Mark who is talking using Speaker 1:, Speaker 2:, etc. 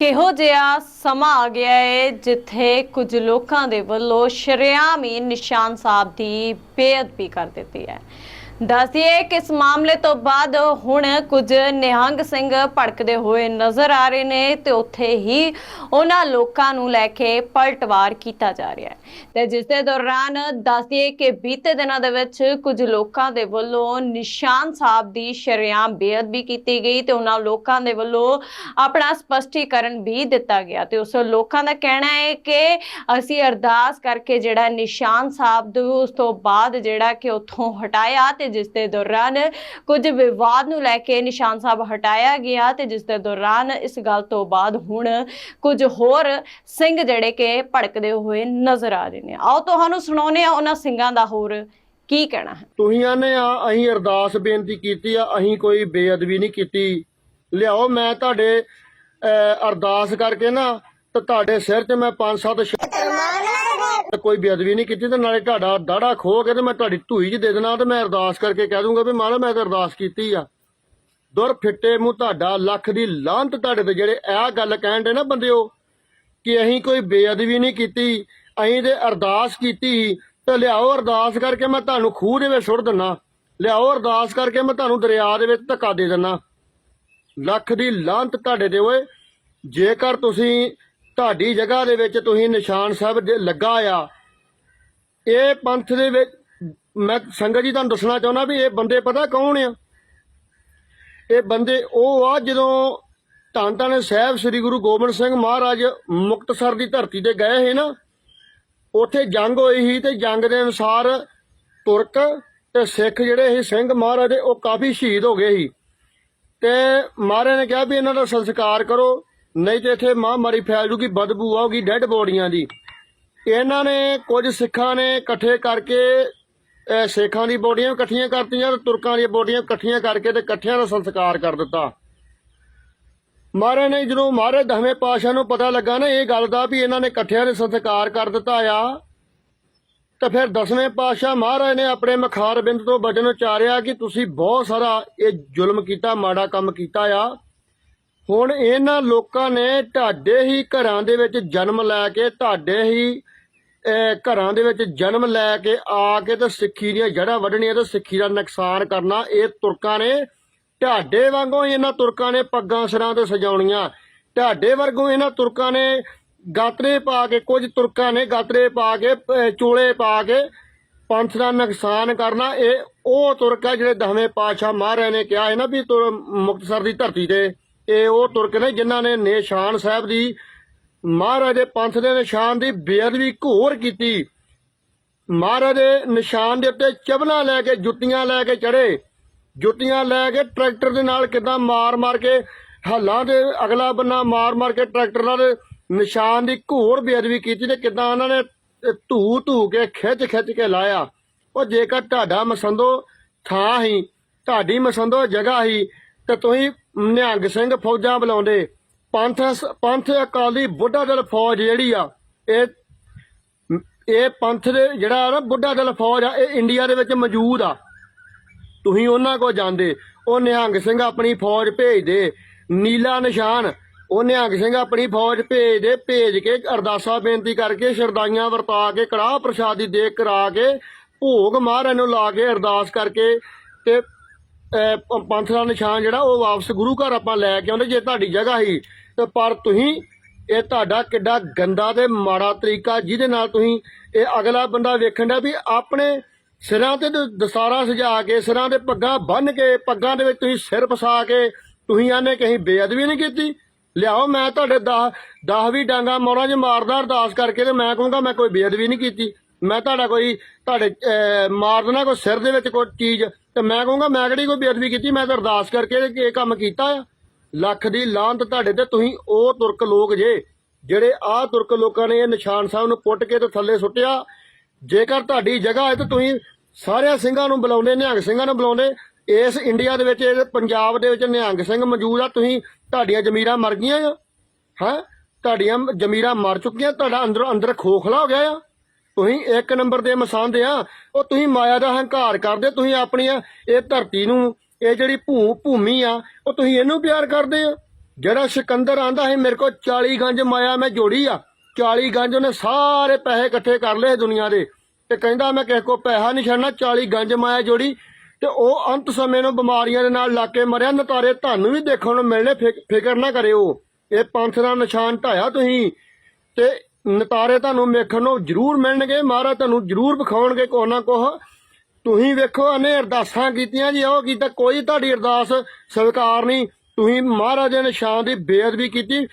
Speaker 1: ਕਿਹੋ ਜਿਹਾ ਸਮਾਂ ਆ ਗਿਆ ਹੈ ਜਿੱਥੇ ਕੁਝ ਲੋਕਾਂ ਦੇ ਵੱਲੋਂ ਸ਼ਰੇਆਮ ਹੀ ਨਿਸ਼ਾਨ ਸਾਹਿਬ ਦੀ ਬੇਅਦਬੀ ਕਰ ਦਿੱਤੀ ਹੈ। ਦੱਸਿਏ ਕਿ ਇਸ ਮਾਮਲੇ ਤੋਂ ਬਾਅਦ ਹੁਣ ਕੁਝ ਨਿਹੰਗ ਸਿੰਘ ਭੜਕਦੇ ਹੋਏ ਨਜ਼ਰ ਆ ਰਹੇ ਨੇ ਤੇ ਉੱਥੇ ਹੀ ਉਹਨਾਂ ਲੋਕਾਂ ਨੂੰ ਲੈ ਕੇ ਪਲਟਵਾਰ ਕੀਤਾ ਜਾ ਰਿਹਾ ਹੈ। ਤੇ ਜਿਸ ਦੇ ਦੌਰਾਨ ਦੱਸਿਏ ਕਿ ਬੀਤੇ ਦਿਨਾਂ ਦੇ ਵਿੱਚ ਕੁਝ ਲੋਕਾਂ ਦੇ ਵੱਲੋਂ ਨਿਸ਼ਾਨ ਸਾਹਿਬ ਦੀ ਸ਼ਰੇਆਮ ਬੇਅਦਬੀ ਕੀਤੀ ਗਈ ਤੇ ਉਹਨਾਂ ਲੋਕਾਂ ਦੇ ਵੱਲੋਂ ਆਪਣਾ ਸਪਸ਼ਟੀਕਰਨ ਵੀ ਦਿੱਤਾ ਗਿਆ। ਤੇ ਉਸ ਲੋਕਾਂ ਦਾ ਕਹਿਣਾ ਹੈ ਕਿ ਅਸੀਂ ਅਰਦਾਸ ਕਰਕੇ ਜਿਹੜਾ ਨਿਸ਼ਾਨ ਸਾਹਿਬ ਨੂੰ ਉਸ ਤੋਂ ਬਾਅਦ ਜਿਹੜਾ ਕਿ ਉੱਥੋਂ ਹਟਾਇਆ ਤੇ ਜਿਸ ਦੇ ਦੌਰਾਨ ਕੁਝ ਵਿਵਾਦ ਨੂੰ ਲੈ ਕੇ ਨਿਸ਼ਾਨ ਸਾਹਿਬ ਹਟਾਇਆ ਗਿਆ ਤੇ ਜਿਸ ਦੇ ਦੌਰਾਨ ਇਸ ਗੱਲ ਤੋਂ ਬਾਅਦ ਹੁਣ ਕੁਝ ਹੋਰ ਸਿੰਘ ਜਿਹੜੇ ਕਿ ਭੜਕਦੇ ਹੋਏ ਨਜ਼ਰ ਆ ਰਹੇ ਨੇ। ਆਓ ਤੁਹਾਨੂੰ ਸੁਣਾਉਂਦੇ ਆ ਉਹਨਾਂ ਸਿੰਘਾਂ ਦਾ ਹੋਰ ਕੀ ਕਹਿਣਾ ਹੈ।
Speaker 2: ਤੁਸੀਂ ਆਨੇ ਆ, ਅਸੀਂ ਅਰਦਾਸ ਬੇਨਤੀ ਕੀਤੀ ਆ, ਅਸੀਂ ਕੋਈ ਬੇਅਦਬੀ ਨਹੀਂ ਕੀਤੀ। ਲਿਆਓ ਮੈਂ ਤੁਹਾਡੇ ਅਰਦਾਸ ਕਰਕੇ ਨਾ ਤੇ ਤੁਹਾਡੇ ਸਿਰ 'ਚ ਮੈਂ ਪੰਜ ਸੱਤ ਸ਼- ਕੋਈ ਬੇਅਦਬੀ ਨਹੀਂ ਕੀਤੀ ਤੇ ਨਾਲੇ ਤੁਹਾਡਾ ਦਾੜਾ ਖੋ ਕੇ ਤੇ ਮੈਂ ਤੁਹਾਡੀ ਧੂਈ 'ਚ ਦੇ ਦੇਣਾ ਤੇ ਮੈਂ ਅਰਦਾਸ ਕਰਕੇ ਕਹਿ ਦੂੰਗਾ ਵੀ ਮਾਲਾ ਮੈਂ ਤਾਂ ਅਰਦਾਸ ਕੀਤੀ ਆ। ਦੁਰ ਫਿੱਟੇ ਮੂੰਹ ਤੁਹਾਡਾ, ਲੱਖ ਦੀ ਲਾਂਤ ਤੁਹਾਡੇ ਤੇ ਜਿਹੜੇ ਇਹ ਗੱਲ ਕਹਿਣ ਦੇ ਨਾ ਬੰਦਿਓ ਕਿ ਅਸੀਂ ਕੋਈ ਬੇਅਦਬੀ ਨਹੀਂ ਕੀਤੀ, ਅਸੀਂ ਤੇ ਅਰਦਾਸ ਕੀਤੀ, ਤੇ ਲਿਆਓ ਅਰਦਾਸ ਕਰਕੇ ਮੈਂ ਤੁਹਾਨੂੰ ਖੂਹ ਦੇ ਵਿੱਚ ਸੁੱਟ ਦਿੰਨਾ। ਲਿਆਓ ਅਰਦਾਸ ਕਰਕੇ ਮੈਂ ਤੁਹਾਨੂੰ ਦਰਿਆ ਦੇ ਵਿੱਚ ਧੱਕਾ ਦੇ ਦਿੰਨਾ। ਲੱਖ ਦੀ ਲਾਂਤ ਤੁਹਾਡੇ ਤੇ ਓਏ, ਜੇਕਰ ਤੁਸੀਂ ਤੁਹਾਡੀ ਜਗ੍ਹਾ ਦੇ ਵਿੱਚ ਤੁਸੀਂ ਨਿਸ਼ਾਨ ਸਾਹਿਬ ਦੇ ਲੱਗਾ ਆ। ਇਹ ਪੰਥ ਦੇ ਵਿੱਚ ਮੈਂ ਸੰਗਤ ਜੀ ਤੁਹਾਨੂੰ ਦੱਸਣਾ ਚਾਹੁੰਦਾ ਵੀ ਇਹ ਬੰਦੇ ਪਤਾ ਕੌਣ ਆ? ਇਹ ਬੰਦੇ ਉਹ ਆ ਜਦੋਂ ਧੰਨ ਧੰਨ ਸਾਹਿਬ ਸ੍ਰੀ ਗੁਰੂ ਗੋਬਿੰਦ ਸਿੰਘ ਮਹਾਰਾਜ ਮੁਕਤਸਰ ਦੀ ਧਰਤੀ ਤੇ ਗਏ ਸੀ ਨਾ, ਉੱਥੇ ਜੰਗ ਹੋਈ ਸੀ ਤੇ ਜੰਗ ਦੇ ਅਨੁਸਾਰ ਤੁਰਕ ਤੇ ਸਿੱਖ ਜਿਹੜੇ ਸੀ ਸਿੰਘ ਮਹਾਰਾਜ ਦੇ ਉਹ ਕਾਫੀ ਸ਼ਹੀਦ ਹੋ ਗਏ ਸੀ। ਤੇ ਮਹਾਰਾਜ ਨੇ ਕਿਹਾ ਵੀ ਇਹਨਾਂ ਦਾ ਸੰਸਕਾਰ ਕਰੋ। ਨਹੀਂ ਤੇ ਇੱਥੇ ਮਹਾਮਾਰੀ ਫੈਲ ਜੂਗੀ ਬਦਬੂ ਆਊਗੀ ਡੈੱਡ ਬੋਡੀਆਂ ਦੀ। ਇਹਨਾਂ ਨੇ ਕੁਝ ਸਿੱਖਾਂ ਨੇ ਇਕੱਠੇ ਕਰਕੇ ਅਹ, ਸਿੱਖਾਂ ਦੀ ਬੋਡੀਆਂ ਇਕੱਠੀਆਂ ਕਰਤੀਆਂ ਤੇ ਤੁਰਕਾਂ ਦੀਆਂ ਬੋਡੀਆਂ ਇਕੱਠੀਆਂ ਕਰਕੇ ਤੇ ਇਕੱਠਿਆਂ ਦਾ ਸੰਸਕਾਰ ਕਰ ਦਿੱਤਾ। ਮਹਾਰਾਜ ਨੇ ਜਦੋਂ ਮਹਾਰਾਜ ਦਸਵੇਂ ਪਾਤਸ਼ਾਹ ਨੂੰ ਪਤਾ ਲੱਗਾ ਨਾ ਇਹ ਗੱਲ ਦਾ ਵੀ ਇਹਨਾਂ ਨੇ ਇਕੱਠਿਆਂ ਨੇ ਸੰਸਕਾਰ ਕਰ ਦਿੱਤਾ ਆ ਤਾਂ ਫਿਰ ਦਸਵੇਂ ਪਾਤਸ਼ਾਹ ਮਹਾਰਾਜ ਨੇ ਆਪਣੇ ਮਖਾਰ ਬਿੰਦ ਤੋਂ ਵਜਨ ਉਚਾਰਿਆ ਕਿ ਤੁਸੀਂ ਬਹੁਤ ਸਾਰਾ ਇਹ ਜ਼ੁਲਮ ਕੀਤਾ ਮਾੜਾ ਕੰਮ ਕੀਤਾ ਆ। ਹੁਣ ਇਹਨਾਂ ਲੋਕਾਂ ਨੇ ਤੁਹਾਡੇ ਹੀ ਘਰਾਂ ਦੇ ਵਿੱਚ ਜਨਮ ਲੈ ਕੇ, ਤੁਹਾਡੇ ਹੀ ਘਰਾਂ ਦੇ ਵਿੱਚ ਜਨਮ ਲੈ ਕੇ ਆ ਕੇ ਤੇ ਸਿੱਖੀ ਦੀਆਂ ਜੜ੍ਹਾਂ ਵੱਢਣੀਆਂ ਤੇ ਸਿੱਖੀ ਦਾ ਨੁਕਸਾਨ ਕਰਨਾ, ਇਹ ਤੁਰਕਾਂ ਨੇ ਢਾਡੇ ਵਾਂਗੂ ਇਹਨਾਂ ਤੁਰਕਾਂ ਨੇ ਪੱਗਾਂ ਸਿਰਾਂ ਤੇ ਸਜਾਉਣੀਆਂ। ਢਾਡੇ ਵਰਗੂ ਇਹਨਾਂ ਤੁਰਕਾਂ ਨੇ ਗਾਤਰੇ ਪਾ ਕੇ, ਕੁਝ ਤੁਰਕਾਂ ਨੇ ਗਾਤਰੇ ਪਾ ਕੇ ਚੋਲੇ ਪਾ ਕੇ ਪੰਥ ਦਾ ਨੁਕਸਾਨ ਕਰਨਾ, ਇਹ ਉਹ ਤੁਰਕ ਆ ਜਿਹੜੇ ਦਸਵੇਂ ਪਾਤਸ਼ਾਹ ਮਹਾਰਾਜ ਨੇ ਕਿਹਾ ਹੈ ਨਾ ਵੀ ਮੁਕਤਸਰ ਦੀ ਧਰਤੀ ਤੇ। ਇਹ ਉਹ ਤੁਰਕ ਨੇ ਜਿਨ੍ਹਾਂ ਨੇ ਨਿਸ਼ਾਨ ਸਾਹਿਬ ਦੀ, ਮਹਾਰਾਜ ਦੇ ਪੰਥ ਦੇ ਨਿਸ਼ਾਨ ਦੀ ਬੇਅਦਬੀ ਘੋਰ ਕੀਤੀ। ਮਹਾਰਾਜ ਦੇ ਨਿਸ਼ਾਨ ਦੇ ਉੱਤੇ ਚਬਲਾ ਲੈ ਕੇ, ਜੁੱਤੀਆਂ ਲੈ ਕੇ ਚੜੇ। ਜੁੱਤੀਆਂ ਲੈ ਕੇ ਟਰੈਕਟਰ ਦੇ ਨਾਲ ਕਿਦਾਂ ਮਾਰ-ਮਾਰ ਕੇ, ਹੱਲਾਂ ਦੇ ਅਗਲਾ ਬੰਨਾ ਮਾਰ-ਮਾਰ ਕੇ ਟਰੈਕਟਰ ਨਾਲ ਨਿਸ਼ਾਨ ਦੀ ਘੋਰ ਬੇਅਦਬੀ ਕੀਤੀ ਤੇ ਕਿਦਾਂ ਉਹਨਾਂ ਨੇ ਧੂ ਧੂ ਕੇ ਖਿੱਚ-ਖਿੱਚ ਕੇ ਲਾਇਆ। ਉਹ ਜੇਕਰ ਤੁਹਾਡਾ ਮਸੰਦੋ ਥਾਂ ਹੀ, ਤੁਹਾਡੀ ਮਸੰਦੋ ਜਗ੍ਹਾ ਹੀ ਤੇ ਤੁਸੀਂ ਨਿਹੰਗ ਸਿੰਘ ਫੌਜਾਂ ਬੁਲਾਉਂਦੇ। ਪੰਥ ਪੰਥ ਅਕਾਲੀ ਬੁੱਢਾ ਦਲ ਫੌਜ ਜਿਹੜੀ ਆ, ਇਹ ਇਹ ਪੰਥ ਦੇ ਜਿਹੜਾ ਨਾ ਬੁੱਢਾ ਦਲ ਫੌਜ ਆ, ਇਹ ਇੰਡੀਆ ਦੇ ਵਿੱਚ ਮੌਜੂਦ ਆ। ਤੁਸੀਂ ਉਹਨਾਂ ਕੋ ਜਾਂਦੇ, ਉਹ ਨਿਹੰਗ ਸਿੰਘ ਆਪਣੀ ਫੌਜ ਭੇਜਦੇ, ਨੀਲਾ ਨਿਸ਼ਾਨ, ਉਹ ਨਿਹੰਗ ਸਿੰਘ ਆਪਣੀ ਫੌਜ ਭੇਜਦੇ, ਭੇਜ ਕੇ ਅਰਦਾਸਾਂ ਬੇਨਤੀ ਕਰਕੇ ਸ਼ਰਦਾਈਆਂ ਵਰਤਾ ਕੇ, ਕੜਾਹ ਪ੍ਰਸ਼ਾਦੀ ਦੇ ਕਰਾ ਕੇ, ਭੋਗ ਮਹਾਰਾਜ ਨੂੰ ਲਾ ਕੇ ਅਰਦਾਸ ਕਰਕੇ ਤੇ ਪੰਥ ਦਾ ਨਿਸ਼ਾਨ ਜਿਹੜਾ, ਉਹ ਵਾਪਸ ਗੁਰੂ ਘਰ ਆਪਾਂ ਲੈ ਕੇ ਆਉਂਦੇ, ਜੇ ਤੁਹਾਡੀ ਜਗ੍ਹਾ ਹੀ। ਤੇ ਪਰ ਤੁਸੀਂ ਇਹ ਤੁਹਾਡਾ ਕਿੱਡਾ ਗੰਦਾ ਤੇ ਮਾੜਾ ਤਰੀਕਾ, ਜਿਹਦੇ ਨਾਲ ਤੁਸੀਂ ਇਹ ਅਗਲਾ ਬੰਦਾ ਵੇਖਣ ਦਾ ਵੀ ਆਪਣੇ ਸਿਰਾਂ ਤੇ ਦ- ਦਸਾਰਾ ਸਜਾ ਕੇ, ਸਿਰਾਂ ਤੇ ਪੱਗਾਂ ਬੰਨ ਕੇ, ਪੱਗਾਂ ਦੇ ਵਿੱਚ ਤੁਸੀਂ ਸਿਰ ਫਸਾ ਕੇ, ਤੁਸੀਂ ਆਨੇ ਕਿ ਅਸੀਂ ਬੇਅਦਬੀ ਨਹੀਂ ਕੀਤੀ? ਲਿਆਓ, ਮੈਂ ਤੁਹਾਡੇ 10 10 ਵੀ ਡਾਂਗਾ ਮੋਰਾਂ 'ਚ ਮਾਰਦਾ, ਅਰਦਾਸ ਕਰਕੇ ਤੇ ਮੈਂ ਕਹੂੰਗਾ, ਮੈਂ ਕੋਈ ਬੇਅਦਬੀ ਨਹੀਂ ਕੀਤੀ। ਮੈਂ ਤੁਹਾਡਾ ਕੋਈ, ਤੁਹਾਡੇ ਮਾਰ ਦੇਣਾ ਕੋਈ ਸਿਰ ਦੇ ਵਿੱਚ ਕੋਈ ਚੀਜ਼ ਤੇ ਮੈਂ ਕਹੂੰਗਾ, ਮੈਂ ਕਿਹੜੀ ਕੋਈ ਬੇਅਦਬੀ ਕੀਤੀ? ਮੈਂ ਤਾਂ ਅਰਦਾਸ ਕਰਕੇ ਇਹ ਕੰਮ ਕੀਤਾ ਆ। ਲੱਖ ਦੀ ਲਾਂਤ ਤੁਹਾਡੇ ਤੇ, ਤੁਸੀਂ ਉਹ ਤੁਰਕ ਲੋਕ ਜੇ, ਜਿਹੜੇ ਆਹ ਤੁਰਕ ਲੋਕਾਂ ਨੇ ਇਹ ਨਿਸ਼ਾਨ ਸਾਹਿਬ ਨੂੰ ਪੁੱਟ ਕੇ ਤੇ ਥੱਲੇ ਸੁੱਟਿਆ। ਜੇਕਰ ਤੁਹਾਡੀ ਜਗ੍ਹਾ ਹੈ ਤਾਂ ਤੁਸੀਂ ਸਾਰਿਆਂ ਸਿੰਘਾਂ ਨੂੰ ਬੁਲਾਉਂਦੇ, ਨਿਹੰਗ ਸਿੰਘਾਂ ਨੂੰ ਬੁਲਾਉਂਦੇ। ਇਸ ਇੰਡੀਆ ਦੇ ਵਿੱਚ, ਇਸ ਪੰਜਾਬ ਦੇ ਵਿੱਚ ਨਿਹੰਗ ਸਿੰਘ ਮੌਜੂਦ ਆ, ਤੁਸੀਂ ਤੁਹਾਡੀਆਂ ਜ਼ਮੀਰਾਂ ਮਰ ਗਈਆਂ ਆ। ਹਾਂ? ਤੁਹਾਡੀਆਂ ਜ਼ਮੀਰਾਂ ਮਰ ਚੁੱਕੀਆਂ, ਤੁਹਾਡਾ ਅੰਦਰ ਅੰਦਰ ਖੋਖਲਾ ਹੋ ਗਿਆ ਆ। ਤੁਸੀਂ ਇੱਕ ਨੰਬਰ ਦੇ ਮਸੰਦ ਆ, ਉਹ ਤੁਸੀਂ ਮਾਇਆ ਦਾ ਹੰਕਾਰ ਕਰਦੇ, ਤੁਸੀਂ ਆਪਣੀ ਇਹ ਧਰਤੀ ਨੂੰ, ਇਹ ਜਿਹੜੀ ਭੂ, ਭੂਮੀ ਆ, ਉਹ ਤੁਸੀਂ ਇਹਨੂੰ ਪਿਆਰ ਕਰਦੇ ਆ ਜਿਹੜਾ ਸਿਕੰਦਰ ਆਂਦਾ ਸੀ, ਮੇਰੇ ਕੋਲ 40 ਗੰਜ ਮਾਇਆ, ਮੈਂ ਜੋੜੀ ਆ। 40 ਗੰਜ ਉਹਨੇ ਸਾਰੇ ਪੈਸੇ ਇਕੱਠੇ ਕਰ ਲਏ ਦੁਨੀਆ ਦੇ ਤੇ ਕਹਿੰਦਾ, ਮੈਂ ਕਿਸੇ ਕੋ ਪੈਸਾ ਨਹੀਂ ਛੱਡਣਾ 40 ਗੰਜ ਮਾਇਆ ਜੋੜੀ। ਤੇ ਉਹ ਅੰਤ ਸਮੇਂ ਨੂੰ ਬਿਮਾਰੀਆਂ ਦੇ ਨਾਲ ਲਾ ਕੇ ਮਰਿਆ। ਨਤਾਰੇ ਤੁਹਾਨੂੰ ਵੀ ਦੇਖਣ ਨੂੰ ਮਿਲਣੇ, ਫਿਕ- ਫਿਕਰ ਨਾ ਕਰਿਓ। ਇਹ ਪੰਥ ਦਾ ਨਿਸ਼ਾਨ ਢਾਇਆ ਤੁਸੀਂ। ਤੇ ਨਤਾਰੇ ਤੁਹਾਨੂੰ ਵੇਖਣ ਨੂੰ ਜ਼ਰੂਰ ਮਿਲਣਗੇ, ਮਹਾਰਾਜ ਤੁਹਾਨੂੰ ਜ਼ਰੂਰ ਵਿਖਾਉਣਗੇ ਕੋ ਨਾ ਕੋਹ ਤੁਸੀਂ ਵੇਖੋ ਇਹਨੇ ਅਰਦਾਸਾਂ ਕੀਤੀਆਂ ਜੀ, ਉਹ ਕੀਤਾ ਕੋਈ ਤੁਹਾਡੀ ਅਰਦਾਸ ਸਵੀਕਾਰ ਨਹੀਂ। ਤੁਸੀਂ ਮਹਾਰਾਜ ਨੇ ਨਿਸ਼ਾਨ ਦੀ ਬੇਅਦਬੀ ਕੀਤੀ।